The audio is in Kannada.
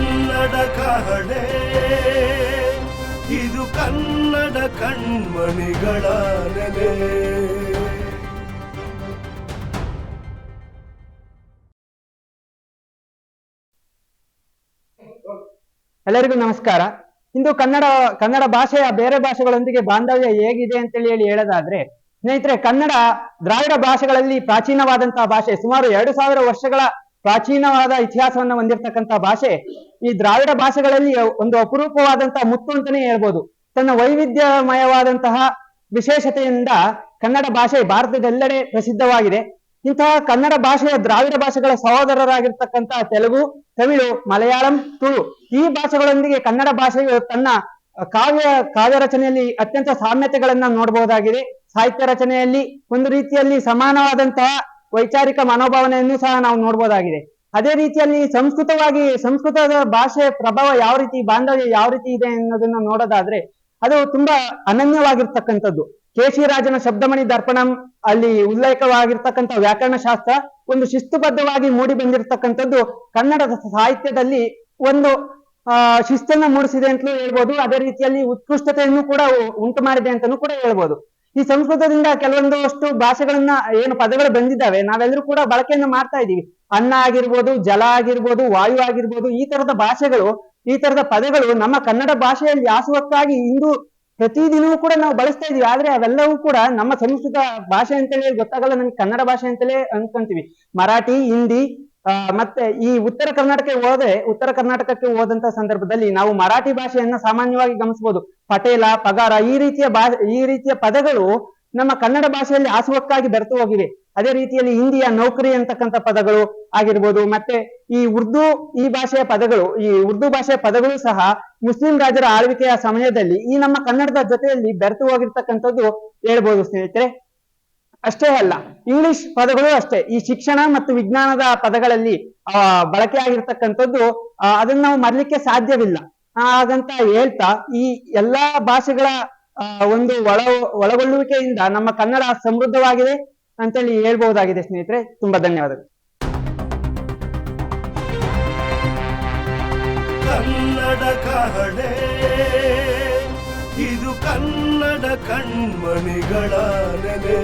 ಕನ್ನಡ ಕಹಳೆ ಇದು ಕನ್ನಡ ಕಣ್ಮಣಿಗಳ ನೆಲೆ. ಎಲ್ಲರಿಗೂ ನಮಸ್ಕಾರ. ಇಂದು ಕನ್ನಡ ಕನ್ನಡ ಭಾಷೆಯ ಬೇರೆ ಭಾಷೆಗಳೊಂದಿಗೆ ಬಾಂಧವ್ಯ ಹೇಗಿದೆ ಅಂತೇಳಿ ಹೇಳಿ ಹೇಳೋದಾದ್ರೆ, ಸ್ನೇಹಿತರೆ, ಕನ್ನಡ ದ್ರಾವಿಡ ಭಾಷೆಗಳಲ್ಲಿ ಪ್ರಾಚೀನವಾದಂತಹ ಭಾಷೆ ಸುಮಾರು ಎರಡು ಸಾವಿರ ವರ್ಷಗಳ ಪ್ರಾಚೀನವಾದ ಇತಿಹಾಸವನ್ನು ಹೊಂದಿರತಕ್ಕಂತಹ ಭಾಷೆ, ಈ ದ್ರಾವಿಡ ಭಾಷೆಗಳಲ್ಲಿ ಒಂದು ಅಪರೂಪವಾದಂತಹ ಮುತ್ತು ಅಂತಾನೆ ಹೇಳ್ಬೋದು. ತನ್ನ ವೈವಿಧ್ಯಮಯವಾದಂತಹ ವಿಶೇಷತೆಯಿಂದ ಕನ್ನಡ ಭಾಷೆ ಭಾರತದೆಲ್ಲೆಡೆ ಪ್ರಸಿದ್ಧವಾಗಿದೆ. ಇಂತಹ ಕನ್ನಡ ಭಾಷೆಯ ದ್ರಾವಿಡ ಭಾಷೆಗಳ ಸಹೋದರರಾಗಿರ್ತಕ್ಕಂತಹ ತೆಲುಗು, ತಮಿಳು, ಮಲಯಾಳಂ, ತುಳು ಈ ಭಾಷೆಗಳೊಂದಿಗೆ ಕನ್ನಡ ಭಾಷೆಯು ತನ್ನ ಕಾವ್ಯ ಕಾವ್ಯ ರಚನೆಯಲ್ಲಿ ಅತ್ಯಂತ ಸಾಮ್ಯತೆಗಳನ್ನ ನೋಡಬಹುದಾಗಿದೆ. ಸಾಹಿತ್ಯ ರಚನೆಯಲ್ಲಿ ಒಂದು ರೀತಿಯಲ್ಲಿ ಸಮಾನವಾದಂತಹ ವೈಚಾರಿಕ ಮನೋಭಾವನೆಯನ್ನು ಸಹ ನಾವು ನೋಡಬಹುದಾಗಿದೆ ಅದೇ ರೀತಿಯಲ್ಲಿ ಸಂಸ್ಕೃತವಾಗಿ, ಸಂಸ್ಕೃತದ ಭಾಷೆ ಪ್ರಭಾವ ಯಾವ ರೀತಿ, ಬಾಂಧವ್ಯ ಯಾವ ರೀತಿ ಇದೆ ಅನ್ನೋದನ್ನ ನೋಡೋದಾದ್ರೆ, ಅದು ತುಂಬಾ ಅನನ್ಯವಾಗಿರ್ತಕ್ಕಂಥದ್ದು. ಕೇಶಿರಾಜನ ಶಬ್ದಮಣಿ ದರ್ಪಣಂ ಅಲ್ಲಿ ಉಲ್ಲೇಖವಾಗಿರ್ತಕ್ಕಂಥ ವ್ಯಾಕರಣ ಶಾಸ್ತ್ರ ಒಂದು ಶಿಸ್ತುಬದ್ಧವಾಗಿ ಮೂಡಿ ಬಂದಿರತಕ್ಕಂಥದ್ದು ಕನ್ನಡದ ಸಾಹಿತ್ಯದಲ್ಲಿ ಒಂದು, ಆ, ಶಿಸ್ತನ್ನ ಮೂಡಿಸಿದೆ ಅಂತಲೂ ಹೇಳ್ಬೋದು. ಅದೇ ರೀತಿಯಲ್ಲಿ ಉತ್ಕೃಷ್ಟತೆಯನ್ನು ಕೂಡ ಉಂಟು ಮಾಡಿದೆ ಅಂತಾನೂ ಕೂಡ ಹೇಳ್ಬೋದು. ಈ ಸಂಸ್ಕೃತದಿಂದ ಕೆಲವೊಂದಷ್ಟು ಭಾಷೆಗಳನ್ನ, ಏನು ಪದಗಳು ಬಂದಿದ್ದಾವೆ, ನಾವೆಲ್ಲರೂ ಕೂಡ ಬಳಕೆಯನ್ನು ಮಾಡ್ತಾ ಇದ್ದೀವಿ. ಅನ್ನ ಆಗಿರ್ಬೋದು, ಜಲ ಆಗಿರ್ಬೋದು, ವಾಯು ಆಗಿರ್ಬೋದು, ಈ ತರದ ಭಾಷೆಗಳು, ಈ ತರದ ಪದಗಳು ನಮ್ಮ ಕನ್ನಡ ಭಾಷೆಯಲ್ಲಿ ಆಸುವಕ್ಕಾಗಿ ಇಂದು ಪ್ರತಿದಿನವೂ ಕೂಡ ನಾವು ಬಳಸ್ತಾ ಇದೀವಿ ಆದ್ರೆ ಅವೆಲ್ಲವೂ ಕೂಡ ನಮ್ಮ ಸಂಸ್ಕೃತ ಭಾಷೆ ಅಂತೇಳಿ ಗೊತ್ತಾಗಲ್ಲ, ನಮ್ಗೆ ಕನ್ನಡ ಭಾಷೆ ಅಂತಲೇ ಅನ್ಕೊಂತೀವಿ. ಮರಾಠಿ, ಹಿಂದಿ ಮತ್ತೆ ಈ ಉತ್ತರ ಕರ್ನಾಟಕಕ್ಕೆ ಹೋದ್ರೆ ಉತ್ತರ ಕರ್ನಾಟಕಕ್ಕೆ ಹೋದಂತ ಸಂದರ್ಭದಲ್ಲಿ ನಾವು ಮರಾಠಿ ಭಾಷೆಯನ್ನ ಸಾಮಾನ್ಯವಾಗಿ ಗಮನಿಸಬಹುದು. ಪಟೇಲ, ಪಗಾರ ಈ ರೀತಿಯ ಭಾ, ಈ ರೀತಿಯ ಪದಗಳು ನಮ್ಮ ಕನ್ನಡ ಭಾಷೆಯಲ್ಲಿ ಆಸುವಕ್ಕಾಗಿ ಬೆರೆತು ಹೋಗಿವೆ. ಅದೇ ರೀತಿಯಲ್ಲಿ ಹಿಂದಿಯ ನೌಕರಿ ಅಂತಕ್ಕಂಥ ಪದಗಳು ಆಗಿರ್ಬೋದು, ಮತ್ತೆ ಈ ಉರ್ದು ಈ ಭಾಷೆಯ ಪದಗಳು, ಈ ಉರ್ದು ಭಾಷೆಯ ಪದಗಳು ಸಹ ಮುಸ್ಲಿಂ ರಾಜರ ಆಳ್ವಿಕೆಯ ಸಮಯದಲ್ಲಿ ಈ ನಮ್ಮ ಕನ್ನಡದ ಜೊತೆಯಲ್ಲಿ ಬೆರೆತು ಹೋಗಿರ್ತಕ್ಕಂಥದ್ದು ಹೇಳ್ಬೋದು ಸ್ನೇಹಿತರೆ. ಅಷ್ಟೇ ಅಲ್ಲ ಇಂಗ್ಲಿಷ್ ಪದಗಳು ಅಷ್ಟೇ. ಈ ಶಿಕ್ಷಣ ಮತ್ತು ವಿಜ್ಞಾನದ ಪದಗಳಲ್ಲಿ ಬಳಕೆ ಆಗಿರ್ತಕ್ಕಂಥದ್ದು ಅದನ್ನ ನಾವು ಮರಲಿಕ್ಕೆ ಸಾಧ್ಯವಿಲ್ಲ. ಹಾಗಂತ ಹೇಳ್ತಾ, ಈ ಎಲ್ಲಾ ಭಾಷೆಗಳ ಒಂದು ಒಳ, ಒಳಗೊಳ್ಳುವಿಕೆಯಿಂದ ನಮ್ಮ ಕನ್ನಡ ಸಮೃದ್ಧವಾಗಿದೆ ಅಂತೇಳಿ ಹೇಳ್ಬಹುದಾಗಿದೆ ಸ್ನೇಹಿತರೆ. ತುಂಬಾ ಧನ್ಯವಾದಗಳು. ಕನ್ನಡ ಕನ್ನಡ ಕಣ್ಮಣಿಗಳ ನೆಲೆ.